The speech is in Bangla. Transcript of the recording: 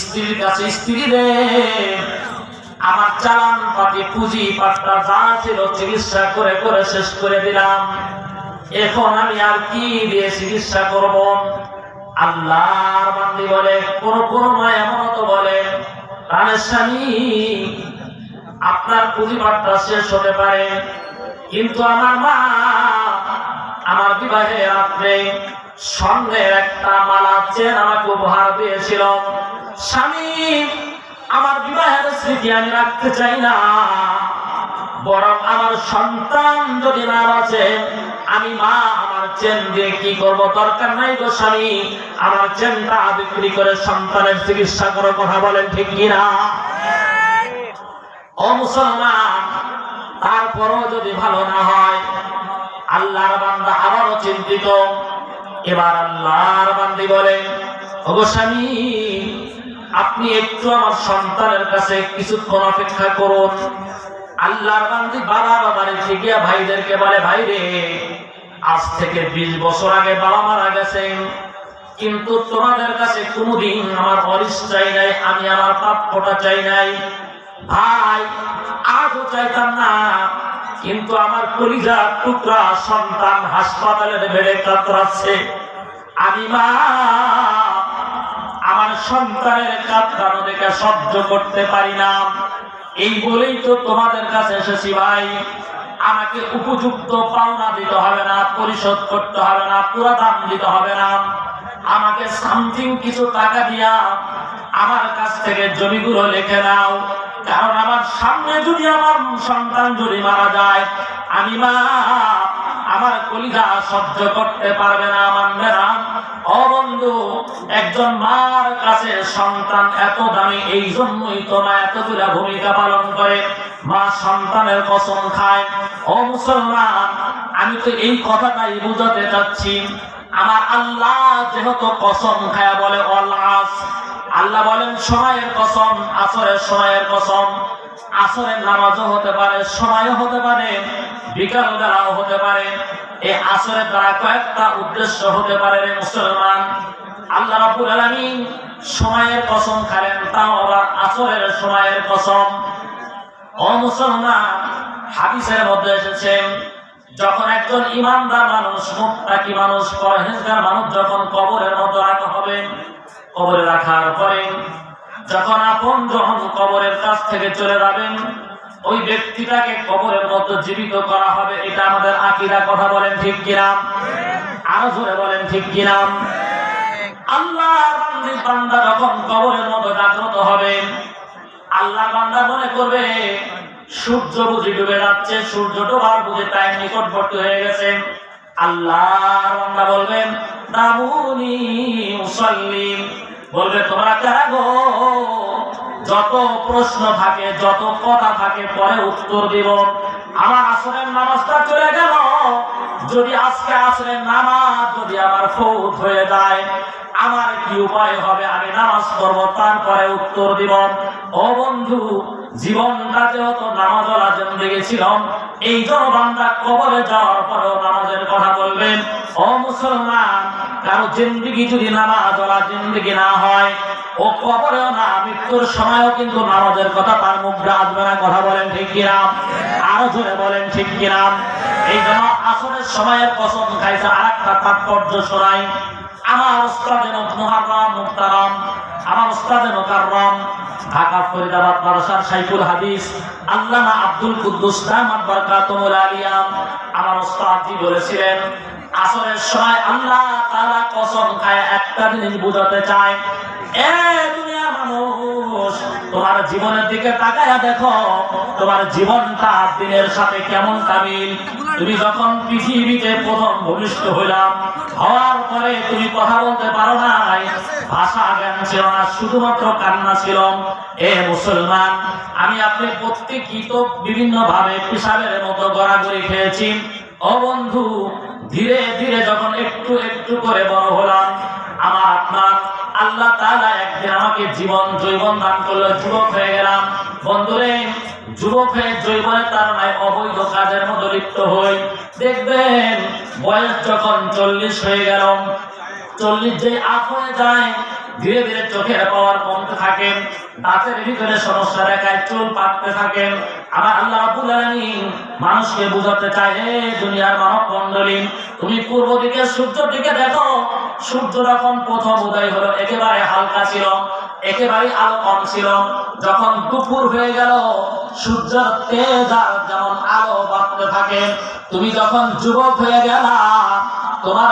স্ত্রীর কাছে স্ত্রী রে। আমার চালান পাতি পুঁজি পাট্টা যা ছিল চিকিৎসা করে করে শেষ করে দিলাম। এখন আমি আর কি দিয়ে চিকিৎসা করব? আল্লাহর বান্দি বলে, কোন কোন মা এমন তো বলে, প্রাণের স্বামী, আপনার পুঁজি পাট্টা শেষ হতে পারে, কিন্তু আমার মা আমার বিবাহে রাত্রে স্বর্ণের একটা মালা চেন আমাকে উপহার দিয়েছিল। স্বামী, আমার বিবাহের স্মৃতি আমি রাখতে চাই না। বরং আমার সন্তান যদি না আমি মা, আমার চেন দিয়ে কি করব? দরকার নাই গো স্বামী। আমার চেনটা বিক্রি করে সন্তানের চিকিৎসা করার কথা বলেন ঠিক কিনা? ও মুসলমান, তারপরও যদি ভালো না হয়, আল্লাহর বান্দা আবারও চিন্তিত। এবার আল্লাহর বান্দি বলে ওগো স্বামী আপনি একটু আমার সন্তানের কাছে কিছুক্ষণ অপেক্ষা করুন। আল্লাহর বান্দি বাবা বাবার থেকে ভাইদেরকে বলে, ভাই রে, আজ থেকে বিশ বছর আগে বাবা মারা গেছেন। কিন্তু তোমাদের কাছে কোনোদিন আমার অরিস চাই নাই, আমি আমার প্রাপ্যটা চাই নাই। ভাই, আজও চাইতাম না, কিন্তু আমার কলিজা টুকরা সন্তান হাসপাতালের বেড়ে কাতরাচ্ছে। আমি মা আমার সন্তানের কাতরানো দেখে সহ্য করতে পারি না। এই বলেই তো তোমাদের কাছে এসেছি ভাই। আমাকে উপযুক্ত পাওনা দিতে হবে না, পরিশোধ করতে হবে না পুরা দাম দিতে হবে না। আমাকে সামথিং কিছু টাকা দিয়া আমার কাছ থেকে জমিগুলো লিখে নাও। কারণ আমার সামনে যদি আমার সন্তান যদি মারা যায়, আমি মা আমার কলিজা সহ্য করতে পারবে না আমার মেরা ও বন্ধু, একজন মার কাছে সন্তান এত দামি, এই জন্যই তো মা এতগুলা ভূমিকা পালন করে। মা সন্তানের কসম খায়। ও মুসলমান, আমি তো এই কথাটাই বুঝাতে চাচ্ছি। আমার আল্লাহ যেহেতু কসম খায়া বলে অল্লাস আল্লাহ বলেন, সময়ের কসম, আসরের সময়ের কসম। আসরের নামাজও হতে পারে, সময়ও হতে পারে বিকাল দ্বারাও হতে পারে। এই আসরের দ্বারা কয়েকটা উদ্দেশ্য হতে পারে রে মুসলমান। আল্লাহ রাব্বুল আলামিন সময়ের কসম খালেন, তাও আবার আসরের সময়ের কসম। ও মুসলমান, হাদিসের মধ্যে এসেছে, যখন একজন ইমানদার মানুষ, মুত্তাকি মানুষ, পরহেজগার মানুষ যখন কবরের মতো রাখা হবে, কবরে রাখার পরে যখন আপন যখন কবরের থেকে চলে যাবেন। ওই ব্যক্তিটাকে কবরের মধ্যে জীবিত করা হবে, এটা আমাদের আকিরা কথা বলেন ঠিক কিনা? আরও জোরে বলেন ঠিক কিনা? আল্লাহ বান্দা যখন কবরের মধ্যে জাগ্রত হবে আল্লাহ বান্দা মনে করবে, সূর্য বুঝি ডুবে যাচ্ছে, সূর্য ডোবার বুঝি টাইম নিকটবর্তী হয়ে গেছে। আল্লাহ বান্দা বলবেন দামুনি মুসাল্লিম বলবে, তোমরা কারা গো? যত প্রশ্ন থাকে, যত কথা থাকে, পরে উত্তর দিব। আমার আসরের নামাজটা চলে গেল। যদি আজকে আসরের নামাজ যদি আমার ফৌত হয়ে যায়, আমার কি উপায় হবে? আমি নামাজ পড়ব, তারপরে উত্তর দিব। ও বন্ধু, জীবনটা যেহেতু নামাজওয়ালা জিন্দগি ছিলাম এই জনবান্ধা কবরে যাওয়ার পরেও নামাজের কথা বলবেন। ও মুসলমান কারও জিন্দগি যদি নামাজওয়ালা জিন্দগি না হয়, ও কবরেও না, মৃত্যুর সময়ও কিন্তু নামাজের কথা তার মুখটা আসবে না, কথা বলেন ঠিক কিরাম আরও জোরে বলেন ঠিক কিরাম এই জন্য আসরের সময়ের কসম খাইছে আর একটা তাৎপর্য শোনাই। আমার আমার ঢাকা ফরিদাবাদ মাদ্রাসার সাইফুল হাদিস, আল্লামা আব্দুল কুদ্দুস দামাত বারাকাতুল আলিয়া, আমার বলেছিলেন আসরের সময় আল্লাহ তাআলা কসম খায় একটা জিনিস বুঝাতে চায়। এ দুনিয়ার মানুষ, তোমার জীবনের দিকে তাকায়া দেখো, তোমার জীবনটা দিনের সাথে কেমন কামিল? তুমি যখন পৃথিবীতে প্রথম ভূমিষ্ঠ হইলাম, হওয়ার পরে তুমি কথা বলতে পারো নাই। ভাষা জ্ঞান ছিল না, শুধুমাত্র কান্না ছিল। এ মুসলমান, আমি আপনি প্রত্যেকই তো বিভিন্ন ভাবে পিসাবের মতো গড়াগড়ি খেয়েছি। ও বন্ধু, ধীরে ধীরে যখন একটু একটু করে বড় হলাম, আমার আপনার আল্লাহ তাআলা একদিন আমাকে জীবন জৈবন দান করল যুবক হয়ে গেলাম। বন্ধুরে, যুবক হয়ে জৈবনের তারনায় অবৈধ কাজের মতো লিপ্ত হই। দেখবেন, বয়স যখন চল্লিশ হয়ে গেল, চল্লিশ যে আপ হয়ে যায় ধীরে ধীরে চোখের পাওয়ার কমতে থাকেন দাঁতের ভিতরে সমস্যা দেখায়, চুল পাকতে থাকেন। আমার আল্লাহ রাব্বুল মানুষকে বুঝাতে চায়, হে দুনিয়ার মানব মণ্ডলী, তুমি পূর্ব দিকে, সূর্য দিকে দেখো। সূর্য যখন প্রথম উদয় হলো, একেবারে হালকা ছিল একেবারে আলো কম ছিল। যখন দুপুর হয়ে গেল, সূর্যের তেজ আর যেমন আলো বাড়তে থাকে, তুমি যখন যুবক হয়ে গেলা, তোমার